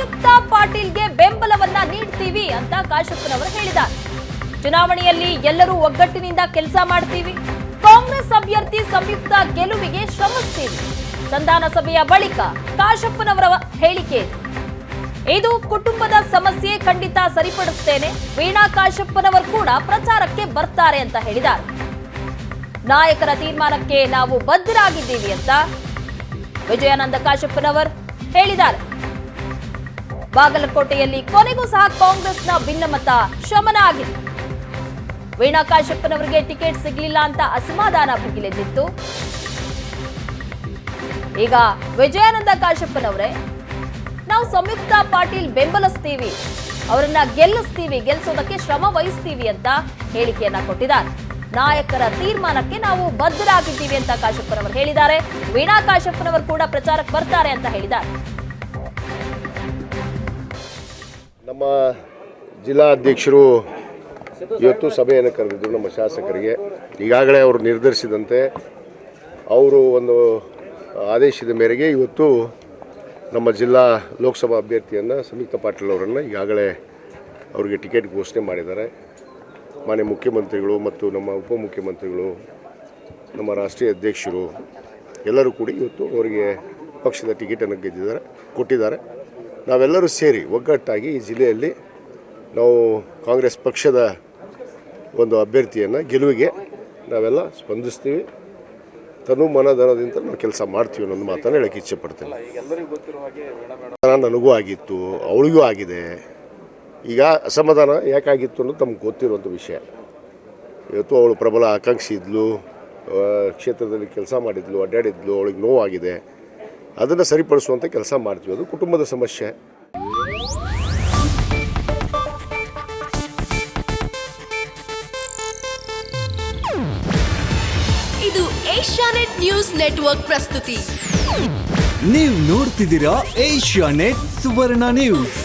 ಸಂಯುಕ್ತ ಪಾಟೀಲ್ಗೆ ಬೆಂಬಲವನ್ನ ನೀಡ್ತೀವಿ ಅಂತ ಕಾಶಪ್ಪನವರು ಹೇಳಿದ್ದಾರೆ. ಚುನಾವಣೆಯಲ್ಲಿ ಎಲ್ಲರೂ ಒಗ್ಗಟ್ಟಿನಿಂದ ಕೆಲಸ ಮಾಡ್ತೀವಿ. ಕಾಂಗ್ರೆಸ್ ಅಭ್ಯರ್ಥಿ ಸಂಯುಕ್ತ ಗೆಲುವಿಗೆ ಶ್ರಮಿಸ್ತೀವಿ. ಸಂಧಾನ ಸಭೆಯ ಬಳಿಕ ಕಾಶಪ್ಪನವರ ಹೇಳಿಕೆ ಇದು. ಕುಟುಂಬದ ಸಮಸ್ಯೆ ಖಂಡಿತ ಸರಿಪಡಿಸ್ತೇನೆ. ವೀಣಾ ಕಾಶಪ್ಪನವರು ಕೂಡ ಪ್ರಚಾರಕ್ಕೆ ಬರ್ತಾರೆ ಅಂತ ಹೇಳಿದ್ದಾರೆ. ನಾಯಕರ ತೀರ್ಮಾನಕ್ಕೆ ನಾವು ಬದ್ಧರಾಗಿದ್ದೀವಿ ಅಂತ ವಿಜಯಾನಂದ ಕಾಶಪ್ಪನವರ್ ಹೇಳಿದ್ದಾರೆ. ಬಾಗಲಕೋಟೆಯಲ್ಲಿ ಕೊನೆಗೂ ಸಹ ಕಾಂಗ್ರೆಸ್ನ ಭಿನ್ನಮತ ಶಮನ ಆಗಿದೆ. ವೀಣಾ ಕಾಶಪ್ಪನವರಿಗೆ ಟಿಕೆಟ್ ಸಿಗಲಿಲ್ಲ ಅಂತ ಅಸಮಾಧಾನ ಭುಗಿಲೆದ್ದಿತ್ತು. ಈಗ ವಿಜಯಾನಂದ ಕಾಶಪ್ಪನವರೇ, ನಾವು ಸಂಯುಕ್ತ ಪಾಟೀಲ್ ಬೆಂಬಲಿಸ್ತೀವಿ, ಅವರನ್ನ ಗೆಲ್ಲಿಸ್ತೀವಿ ಗೆಲ್ಲಿಸೋದಕ್ಕೆ ಶ್ರಮ ವಹಿಸ್ತೀವಿ ಅಂತ ಹೇಳಿಕೆಯನ್ನ ಕೊಟ್ಟಿದ್ದಾರೆ. ನಾಯಕರ ತೀರ್ಮಾನಕ್ಕೆ ನಾವು ಬದ್ಧರಾಗಿದ್ದೀವಿ ಅಂತ ಕಾಶಪ್ಪನವರು ಹೇಳಿದ್ದಾರೆ. ವೀಣಾ ಕಾಶಪ್ಪನವರು ಕೂಡ ಪ್ರಚಾರಕ್ಕೆ ಬರ್ತಾರೆ ಅಂತ ಹೇಳಿದ್ದಾರೆ. ನಮ್ಮ ಜಿಲ್ಲಾ ಅಧ್ಯಕ್ಷರು ಇವತ್ತು ಸಭೆಯನ್ನು ಕರೆದಿದ್ದರು ನಮ್ಮ ಶಾಸಕರಿಗೆ. ಈಗಾಗಲೇ ಅವರು ನಿರ್ಧರಿಸಿದಂತೆ ಅವರು ಒಂದು ಆದೇಶದ ಮೇರೆಗೆ ಇವತ್ತು ನಮ್ಮ ಜಿಲ್ಲಾ ಲೋಕಸಭಾ ಅಭ್ಯರ್ಥಿಯನ್ನು ಸಂಯುಕ್ತ ಪಾಟೀಲ್ ಅವರನ್ನು ಈಗಾಗಲೇ ಅವರಿಗೆ ಟಿಕೆಟ್ ಘೋಷಣೆ ಮಾಡಿದ್ದಾರೆ. ಮಾನ್ಯ ಮುಖ್ಯಮಂತ್ರಿಗಳು ಮತ್ತು ನಮ್ಮ ಉಪಮುಖ್ಯಮಂತ್ರಿಗಳು, ನಮ್ಮ ರಾಷ್ಟ್ರೀಯ ಅಧ್ಯಕ್ಷರು ಎಲ್ಲರೂ ಕೂಡಿ ಇವತ್ತು ಅವರಿಗೆ ಪಕ್ಷದ ಟಿಕೆಟನ್ನು ಗೆದ್ದಿದ್ದಾರೆ, ಕೊಟ್ಟಿದ್ದಾರೆ. ನಾವೆಲ್ಲರೂ ಸೇರಿ ಒಗ್ಗಟ್ಟಾಗಿ ಈ ಜಿಲ್ಲೆಯಲ್ಲಿ ನಾವು ಕಾಂಗ್ರೆಸ್ ಪಕ್ಷದ ಒಂದು ಅಭ್ಯರ್ಥಿಯನ್ನು ಗೆಲುವಿಗೆ ನಾವೆಲ್ಲ ಸ್ಪಂದಿಸ್ತೀವಿ. ತನು ಮನದನದಿಂದ ನಾವು ಕೆಲಸ ಮಾಡ್ತೀವಿ ಅನ್ನೋದು ಮಾತನ್ನು ಹೇಳಕ್ಕೆ ಇಚ್ಛೆ ಪಡ್ತೇನೆ. ನನಗೂ ಆಗಿತ್ತು, ಅವಳಿಗೂ ಆಗಿದೆ. ಈಗ ಅಸಮಾಧಾನ ಯಾಕಾಗಿತ್ತು ಅನ್ನೋದು ತಮ್ಗೆ ಗೊತ್ತಿರುವಂಥ ವಿಷಯ. ಇವತ್ತು ಅವಳು ಪ್ರಬಲ ಆಕಾಂಕ್ಷಿ ಇದ್ಲು ಕ್ಷೇತ್ರದಲ್ಲಿ ಕೆಲಸ ಮಾಡಿದ್ಲು, ಅಡ್ಡಾಡಿದ್ಲು, ಅವಳಿಗೆ ನೋವಾಗಿದೆ. ಅದನ್ನು ಸರಿಪಡಿಸುವಂಥ ಕೆಲಸ ಮಾಡ್ತೀವಿ. ಅದು ಕುಟುಂಬದ ಸಮಸ್ಯೆ. ಇದು ಏಷ್ಯಾನೆಟ್ ನ್ಯೂಸ್ ನೆಟ್ವರ್ಕ್ ಪ್ರಸ್ತುತಿ. ನೀವು ನೋಡ್ತಿದ್ದೀರಾ ಏಷ್ಯಾ ನೆಟ್ ಸುವರ್ಣ ನ್ಯೂಸ್.